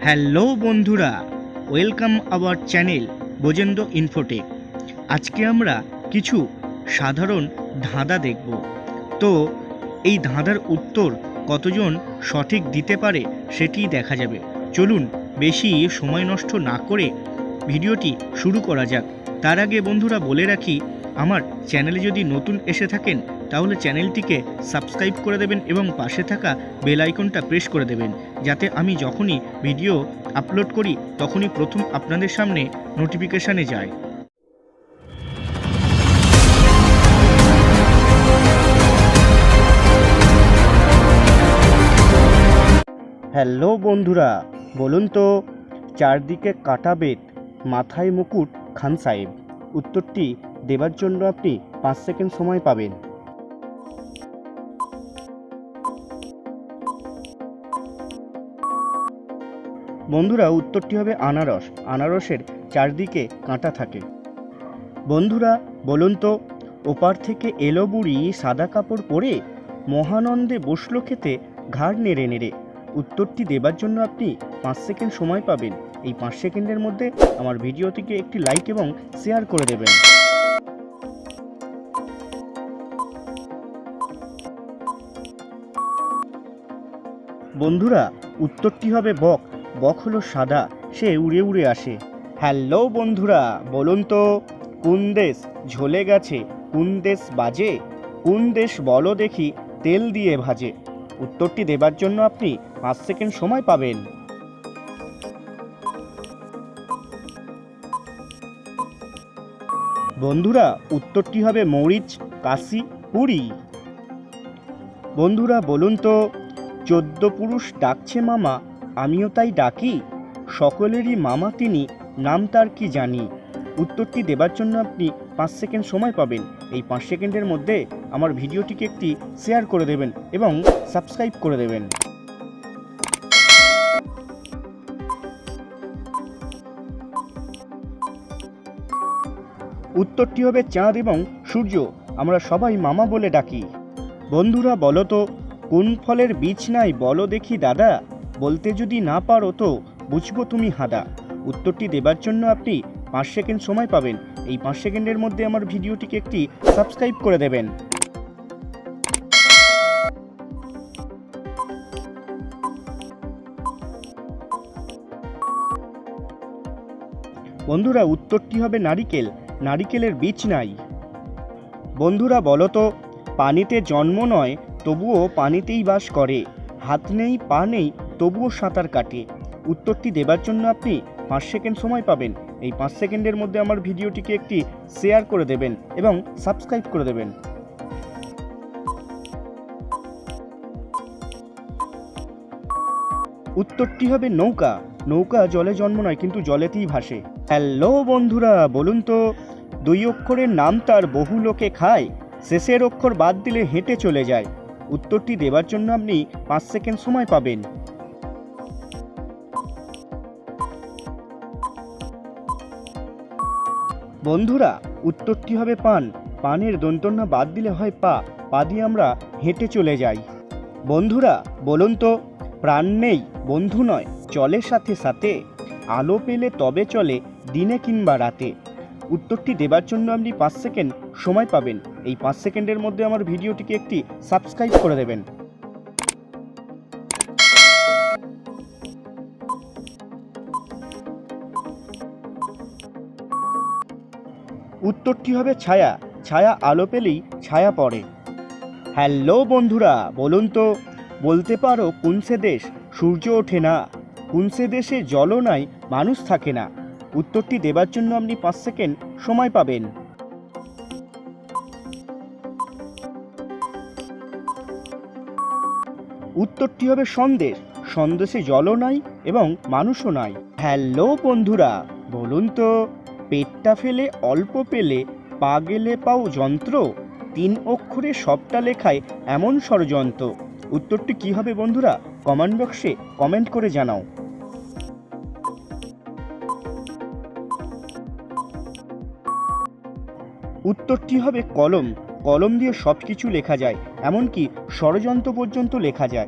Hello বন্ধুরা, welcome our channel Bojendra Infotech আজকে আমরা কিছু সাধারণ ধাঁধা দেখব। তো, এই ধাঁধার উত্তর কতজন সঠিক দিতে পারে সেটি দেখা যাবে। চলুন বেশি সময় নষ্ট না করে ভিডিওটি শুরু করা যাক। তার আগে বন্ধুরা বলে রাখি, আমার চ্যানেলে যদি নতুন এসে থাকেন তাহলে চ্যানেলটিকে সাবস্ক্রাইব করে দেবেন এবং পাশে থাকা বেল আইকনটা প্রেস করে দেবেন, যাতে আমি যখনই ভিডিও আপলোড করি, তখনই প্রথম আপনাদের সামনে নোটিফিকেশানে যায়। হ্যালো বন্ধুরা, বলুন তো, চারদিকে কাটা বেত, মাথায় মুকুট খান সাহেব। উত্তরটি দেবার জন্য আপনি পাঁচ সেকেন্ড সময় পাবেন। বন্ধুরা, উত্তরটি হবে আনারস। আনারসের চারদিকে কাঁটা থাকে। বন্ধুরা, বলুন তো, ওপার থেকে এলো বুড়ি সাদা কাপড় পরে মহানন্দে বসল খেতে ঘাড় নেড়ে নেড়ে। উত্তরটি দেবার জন্য আপনি পাঁচ সেকেন্ড সময় পাবেন। এই পাঁচ সেকেন্ডের মধ্যে আমার ভিডিওটিকে একটি লাইক এবং শেয়ার করে দেবেন। বন্ধুরা, উত্তরটি হবে বক। বক হলো সাদা, সে উড়ে উড়ে আসে। হ্যালো বন্ধুরা, বলুন তো, কোন দেশ ঝলে গেছে? কোন দেশ বাজে? কোন দেশ বলো দেখি, তেল দিয়ে ভাজে। উত্তরটি দেবার জন্য আপনি পাঁচ সেকেন্ড সময় পাবেন। বন্ধুরা, উত্তরটি হবে মরিচ, কাশি, পুরী। বন্ধুরা, বলুন তো, চোদ্দ পুরুষ ডাকছে মামা আমিও তাই ডাকি। সকলেরই মামা তিনি, নাম তার কি জানি। উত্তরটি দেবার জন্য আপনি পাঁচ সেকেন্ড সময় পাবেন। এই পাঁচ সেকেন্ডের মধ্যে আমার ভিডিওটিকে একটি শেয়ার করে দেবেন এবং সাবস্ক্রাইব করে দেবেন। উত্তরটি হবে চাঁদ এবং সূর্য। আমরা সবাই মামা বলে ডাকি। বন্ধুরা বলো তো, কোন ফলের বীজ নাই বলো দেখি দাদা। বলতে যদি না পারো তো বুঝব তুমি হাদা। উত্তরটি দেবার জন্য আপনি পাঁচ সেকেন্ড সময় পাবেন। এই পাঁচ সেকেন্ডের মধ্যে আমার ভিডিওটিকে একটি সাবস্ক্রাইব করে দেবেন। বন্ধুরা, উত্তরটি হবে নারিকেল। নারিকেলের বীজ নাই। বন্ধুরা, বলো তো, পানিতে জন্ম নয়, তবুও পানিতেই বাস করে। হাত নেই, পা নেই তবুও সাঁতার কাটে। উত্তরটি দেবার জন্য আপনি পাঁচ সেকেন্ড সময় পাবেন। এই পাঁচ সেকেন্ডের মধ্যে আমার ভিডিওটিকে একটি শেয়ার করে দেবেন এবং সাবস্ক্রাইব করে দেবেন। উত্তরটি হবে নৌকা। নৌকা জলে জন্ম নয়, কিন্তু জলেতেই ভাসে। হ্যালো বন্ধুরা, বলুন তো, দুই অক্ষরের নাম তার বহু লোকে খায়, শেষের অক্ষর বাদ দিলে হেঁটে চলে যায়। উত্তরটি দেবার জন্য আপনি পাঁচ সেকেন্ড সময় পাবেন। বন্ধুরা উত্তরটি হবে পান? পানের দন্তন্য বাদ দিলে হয় পা পা দিয়ে আমরা হেঁটে চলে যাই। বন্ধুরা, বলুন তো, প্রাণ নেই, বন্ধু নয়, চলে সাথে সাথে। আলো পেলে তবে চলে, দিনে কিংবা রাতে। উত্তরটি দেবার জন্য আপনি পাঁচ সেকেন্ড সময় পাবেন। এই পাঁচ সেকেন্ডের মধ্যে আমার ভিডিওটিকে একটি সাবস্ক্রাইব করে দেবেন। উত্তরটি হবে ছায়া। ছায়া আলো পেলেই ছায়া পড়ে। হ্যালো বন্ধুরা, বলুন তো, বলতে পারো কোন সে দেশ? সূর্য ওঠে না। কোন সে দেশে জলও নাই, মানুষ থাকে না। উত্তরটি দেবার জন্য আপনি পাঁচ সেকেন্ড সময় পাবেন। উত্তরটি হবে সন্দেশ। সন্দেশে জলও নাই এবং মানুষও নাই। হ্যালো বন্ধুরা, বলুন তো পেটটা ফেলে, অল্প পেলে, পা গেলে পাও যন্ত্র? তিন অক্ষরে সবটা লেখায় এমন ষড়যন্ত্র। উত্তরটি কি হবে বন্ধুরা? কমেন্ট বক্সে কমেন্ট করে জানাও। উত্তরটি হবে কলম। কলম দিয়ে সব কিছু লেখা যায়, এমনকি ষড়যন্ত্র পর্যন্ত লেখা যায়।